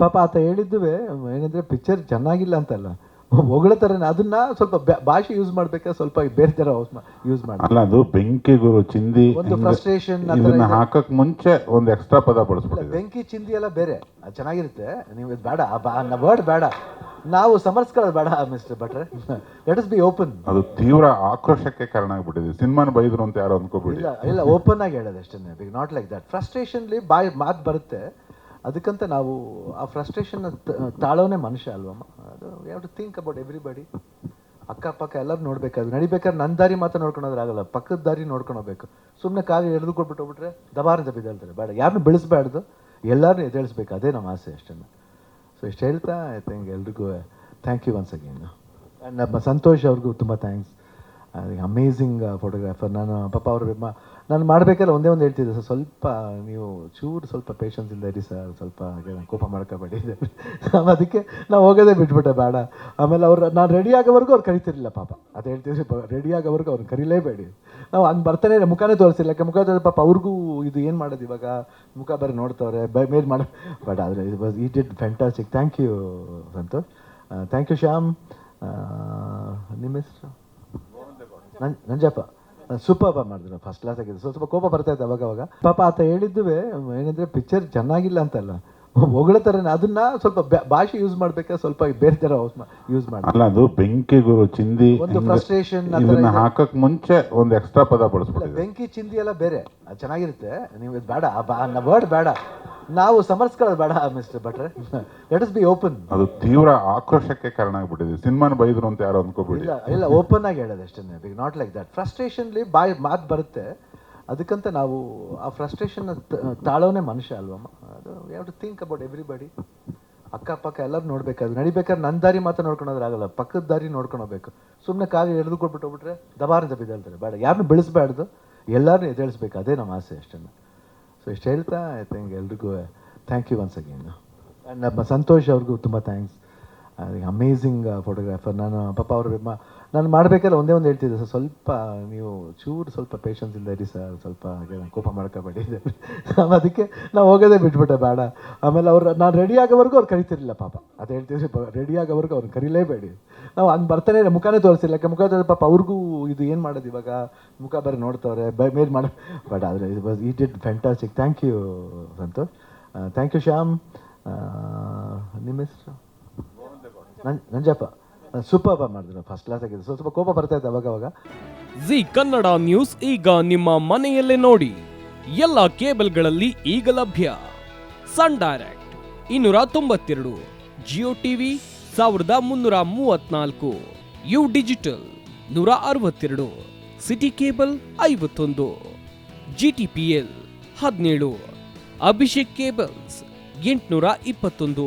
ಪಾಪ ಆತ ಹೇಳಿದ್ದುವೆ ಏನಂದ್ರೆ ಪಿಕ್ಚರ್ ಚೆನ್ನಾಗಿಲ್ಲ ಅಂತಲ್ಲ. ಹೊಗಳ ಥರನೇ ಅದನ್ನ ಸ್ವಲ್ಪ ಭಾಷೆ ಯೂಸ್ ಮಾಡ್ಬೇಕಾ ಸ್ವಲ್ಪ ಬೇರೆ ಥರ ಯೂಸ್ ಮಾಡಿ ಅಲ್ಲ ಅದು ಬೆಂಕಿ ಗುರು ಚಿಂದಿ ಒಂದು ಫ್ರಸ್ಟ್ರೇಷನ್ ಇದನ್ನ ಇದೆ. ಹಾಕಕ್ ಮುಂಚೆ ಒಂದು ಎಕ್ಸ್ಟ್ರಾ ಪದ ಬಳಸ್ಬಿಟ್ಟಿದೆ ಬೆಂಕಿ ಚಿಂದಿ ಎಲ್ಲ ಬೇರೆ. ಚೆನ್ನಾಗಿರುತ್ತೆ. ನೀವು ಇದು ಬೇಡ ವರ್ಡ್ ಬೇಡ. ನಾವು ಸಮರ್ಸ್ಕೊಳ್ಳೋದು ಬೇಡ ಮಿಸ್ಟರ್ ಭಟ್ರೆ ಲೆಟ್ ಇಸ್ ಬಿ ಓಪನ್ ಅದು ತೀವ್ರ ಆಕ್ರೋಶಕ್ಕೆ ಕಾರಣ ಆಗ್ಬಿಟ್ಟಿದೆ. ಸಿನಿಮಾನ ಬೈದ್ರು ಅಂತ ಯಾರು ಅನ್ಕೋಬಿಡಿ ಇಲ್ಲ ಓಪನ್ ಆಗಿ ಹೇಳೋದು ಅಷ್ಟೇ ನಾಟ್ ಲೈಕ್ ದಟ್ ಫ್ರಸ್ಟ್ರೇಷನ್ಲಿ ಬಾಯ್ ಮಾತು ಬರುತ್ತೆ. ಅದಕ್ಕಂತ ನಾವು ಆ ಫ್ರಸ್ಟ್ರೇಷನ್ ತಾಳೋನೇ ಮನುಷ್ಯ ಅಲ್ವಮ್ಮ ಅದು have to think about everybody ಅಕ್ಕಪಕ್ಕ ಎಲ್ಲರೂ ನೋಡ್ಬೇಕಾದ್ರೆ, ನಡಿಬೇಕಾದ್ರೆ ನನ್ನ ದಾರಿ ಮಾತ್ರ ನೋಡ್ಕೊಳೋದ್ರೆ ಆಗಲ್ಲ ಪಕ್ಕದ ದಾರಿ ನೋಡ್ಕೊಂಡು ಹೋಗ್ಬೇಕು ಸುಮ್ಮನೆ ಕಾಗೆ ಎಳೆದು ಕೊಟ್ಬಿಟ್ಟು ಹೋಗ್ಬಿಟ್ರೆ ದಬಾರಿಂದ ಬಿದ್ದಾಳ್ತಾರೆ. ಬೇಡ ಯಾರನ್ನೂ ಬೆಳೆಸ್ಬಾರ್ದು ಎಲ್ಲರನ್ನೂ ಎದುರಿಸ್ಬೇಕು ಅದೇ ನಮ್ಮ ಆಸೆ ಅಷ್ಟೇ ಸೊ ಇಷ್ಟು ಹೇಳ್ತಾ ಐ ಥಿಂಕ್ ಎಲ್ರಿಗೂ thank you once again and ನಮ್ಮ ಸಂತೋಷ್ ಅವ್ರಿಗೂ ತುಂಬ ಥ್ಯಾಂಕ್ಸ್ ಅಮೇಝಿಂಗ್ ಫೋಟೋಗ್ರಾಫರ್ ನಾನು, ಪಾಪ ಅವರು ನಾನು ಮಾಡಬೇಕಾದ್ರೆ ಒಂದೇ ಒಂದು ಹೇಳ್ತಿದ್ದೆ, ಸರ್, ಸ್ವಲ್ಪ ನೀವು ಚೂರು ಸ್ವಲ್ಪ ಪೇಷನ್ಸ್ ಇಲ್ಲ ಇರಿ, ಸರ್. ಸ್ವಲ್ಪ ಹಾಗೆ ನಾನು ಕೋಪ ಮಾಡ್ಕೋಬೇಡಿ. ನಾನು ಅದಕ್ಕೆ, ನಾವು ಹೋಗೋದೇ ಬಿಟ್ಬಿಟ್ಟೆ, ಬೇಡ. ಆಮೇಲೆ ಅವ್ರು, ನಾನು ರೆಡಿ ಆಗೋವರೆಗೂ ಅವ್ರು ಕರಿತಿರ್ಲಿಲ್ಲ, ಪಾಪ. ಅದು ಹೇಳ್ತೀವಿ ರೆಡಿ ಆಗೋವರೆಗೂ ಅವ್ರು ಕರೀಲೇಬೇಡಿ. ನಾವು ಹಂಗೆ ಬರ್ತಾನೆ ಮುಖನೇ ತೋರಿಸಿಲ್ಲ. ಯಾಕೆ, ಮುಖ ಪಾಪ ಅವ್ರಿಗೂ ಇದು ಏನು ಮಾಡೋದು ಇವಾಗ? ಮುಖ ಬರೀ ನೋಡ್ತವ್ರೆ, ಬೈ, ಮೇಲೆ ಮಾಡ ಬಟ್ ಆದರೆ ಇದು was it it fantastic thank you Santosh. Thank you Shyam. ನಿಮ್ಮ ಹೆಸರು? ನಂಜಪ್ಪ ಸೂಪರ್ ಮಾಡಿದ್ರು ಫಸ್ಟ್ ಕ್ಲಾಸ್ ಆಗಿದೆ ಸ್ವಲ್ಪ ಸ್ವಲ್ಪ ಕೋಪ ಬರ್ತಾ ಇತ್ತು ಅವಾಗ ಅವಾಗ. ಪಾಪ ಆತ ಹೇಳಿದ್ದುವೆ ಏನಂದ್ರೆ ಪಿಕ್ಚರ್ ಚೆನ್ನಾಗಿಲ್ಲ ಅಂತಲ್ಲ. ಹೊಗಳ ಥರನೇ ಅದನ್ನ ಸ್ವಲ್ಪ ಭಾಷೆ ಯೂಸ್ ಮಾಡ್ಬೇಕಾದ್ರೆ ಸ್ವಲ್ಪ ಬೇರೆ ಥರ ಯೂಸ್ ಮಾಡಿ ಅಲ್ಲ ಅದು ಬೆಂಕಿ ಗುರು ಚಿಂದಿ ಒಂದು ಫ್ರಸ್ಟ್ರೇಷನ್ ಆ ಇದನ್ನ ಹಾಕಕ್ ಮುಂಚೆ ಒಂದು ಎಕ್ಸ್ಟ್ರಾ ಪದ ಬಳಸ್ಬಿಟ್ಟಿದೆ ಬೆಂಕಿ ಚಿಂದಿ ಎಲ್ಲ ಬೇರೆ. ಅದು ಚೆನ್ನಾಗಿರುತ್ತೆ. ನೀವು ಬೇಡ. ವರ್ಡ್ ಬೇಡ. ನಾವು ಸಮರ್ಸ್ಕೊಳ್ಳೋದು ಬೇಡ ಮಿಸ್ಟರ್ ಭಟ್ರೆ ಲೆಟ್ ಇಸ್ ಬಿ ಓಪನ್ ಅದು ತೀವ್ರ ಆಕ್ರೋಶಕ್ಕೆ ಕಾರಣ ಆಗ್ಬಿಟ್ಟಿದೆ ಸಿನಿಮಾನ ಬೈದ್ರು ಅಂತ ಯಾರು ಅನ್ಕೋಬಿಡಿ ಇಲ್ಲ ಇಲ್ಲ ಓಪನ್ ಆಗಿ ಹೇಳೋದು ಅಷ್ಟೇ ಬಿಗ್ ನಾಟ್ ಲೈಕ್ ದಟ್ ಫ್ರಸ್ಟ್ರೇಷನ್ಲಿ ಬಾಯ್ ಮಾತು ಬರುತ್ತೆ. ಅದಕ್ಕಂತ ನಾವು ಆ ಫ್ರಸ್ಟ್ರೇಷನ್ ತಾಳೋನೇ ಮನುಷ್ಯ ಅಲ್ವಮ್ಮ ಅದು ಯಾವ ಟು ಥಿಂಕ್ ಅಬೌಟ್ ಎವ್ರಿಬಡಿ ಅಕ್ಕಪಕ್ಕ ಎಲ್ಲರೂ ನೋಡ್ಬೇಕಾದ್ರೆ ನಡಿಬೇಕಾದ್ರೆ ನನ್ನ ದಾರಿ ಮಾತ್ರ ನೋಡ್ಕೊಳೋದ್ರಾಗಲ್ಲ ಪಕ್ಕದ ದಾರಿ ನೋಡ್ಕೊಂಡೋಗ್ಬೇಕು ಸುಮ್ಮನೆ ಕಾಗೆ ಎಳೆದು ಕೊಟ್ಬಿಟ್ಟು ಹೋಗ್ಬಿಟ್ರೆ ದಬಾರಿಂದ ಬಿದ್ದಳ್ತಾರೆ. ಬೇಡ ಯಾರನ್ನೂ ಬೆಳೆಸ್ಬಾರ್ದು. ಎಲ್ಲರನ್ನೂ ಎದ್ದೇಳಿಸ್ಬೇಕು. ಅದೇ ನಮ್ಮ ಆಸೆ ಅಷ್ಟೇ. ಸೊ ಇಷ್ಟು ಹೇಳ್ತಾ ಐ ಥಿಂಕ್ ಎಲ್ರಿಗೂ ಥ್ಯಾಂಕ್ ಯು ಒನ್ಸ್ ಅಗೇನ್ ನಮ್ಮ ಸಂತೋಷ್ ಅವ್ರಿಗೂ ತುಂಬ ಥ್ಯಾಂಕ್ಸ್ ಅಮೇಝಿಂಗ್ ಫೋಟೋಗ್ರಾಫರ್ ನಾನು, ಪಾಪ ಅವರು ನಾನು ಮಾಡಬೇಕಲ್ಲ, ಒಂದೇ ಒಂದು ಹೇಳ್ತಿದ್ದೆ, ಸರ್, ಸ್ವಲ್ಪ ನೀವು ಚೂರು ಸ್ವಲ್ಪ ಪೇಷನ್ಸ್ ಇಲ್ಲ ಇರಿ, ಸರ್. ಸ್ವಲ್ಪ ನಂಗ್ ಕೋಪ ಮಾಡ್ಕೋಬೇಡಿ. ನಾನು ಅದಕ್ಕೆ, ನಾವು ಹೋಗೋದೇ ಬಿಟ್ಬಿಟ್ಟೆ ಬೇಡ. ಆಮೇಲೆ ಅವ್ರು, ನಾನು ರೆಡಿ ಆಗೋವರೆಗೂ ಅವ್ರು ಕರಿತಿರ್ಲಿಲ್ಲ ಪಾಪ. ಅದು ಹೇಳ್ತಿದ್ರೆ ರೆಡಿ ಆಗೋವರೆಗೂ ಅವ್ರು ಕರೀಲೇಬೇಡಿ. ನಾವು ಹಂಗೆ ಬರ್ತಾನೆ ಮುಖನೇ ತೋರಿಸಿಲ್ಲ. ಯಾಕೆ, ಮುಖ ಪಾಪ ಅವ್ರಿಗೂ ಇದು ಏನು ಮಾಡೋದು ಇವಾಗ? ಮುಖ ಬರೀ ನೋಡ್ತವ್ರೆ, ಬೈ, ಮೇಲ್ ಮಾಡ, ಬಟ್ ಆದರೆ ಇದು was it it fantastic thank you Santosh. Thank you Shyam. ನಿಮ್ಮ ಹೆಸರು? ನನ್ ನಂಜಪ್ಪ. ಸೂಪರ್ ಮಾಡಿದ್ರು ಫಸ್ಟ್ ಕ್ಲಾಸ್ ಆಗಿದೆ ಸ್ವಲ್ಪ ಕೋಪ ಬರ್ತಾ ಇತ್ತು ಅವಾಗ ಅವಾಗ ಜಿ ಕನ್ನಡ ನ್ಯೂಸ್ ಈಗ ನಿಮ್ಮ ಮನೆಯಲ್ಲೇ ನೋಡಿ. ಎಲ್ಲ ಕೇಬಲ್ಗಳಲ್ಲಿ ಈಗ ಲಭ್ಯ. ಸನ್ ಡೈರೆಕ್ಟ್ ಇನ್ನೂರ ತೊಂಬತ್ತೆರಡು ಜಿಯೋ ಟಿವಿ ಸಾವಿರದ ಮುನ್ನೂರ ಮೂವತ್ನಾಲ್ಕು ಯು ಡಿಜಿಟಲ್ ನೂರ ಅರವತ್ತೆರಡು ಸಿಟಿ ಕೇಬಲ್ ಐವತ್ತೊಂದು ಜಿ ಟಿ ಪಿ ಎಲ್ ಹದಿನೇಳು ಅಭಿಷೇಕ್ ಕೇಬಲ್ಸ್ ಎಂಟುನೂರ ಇಪ್ಪತ್ತೊಂದು.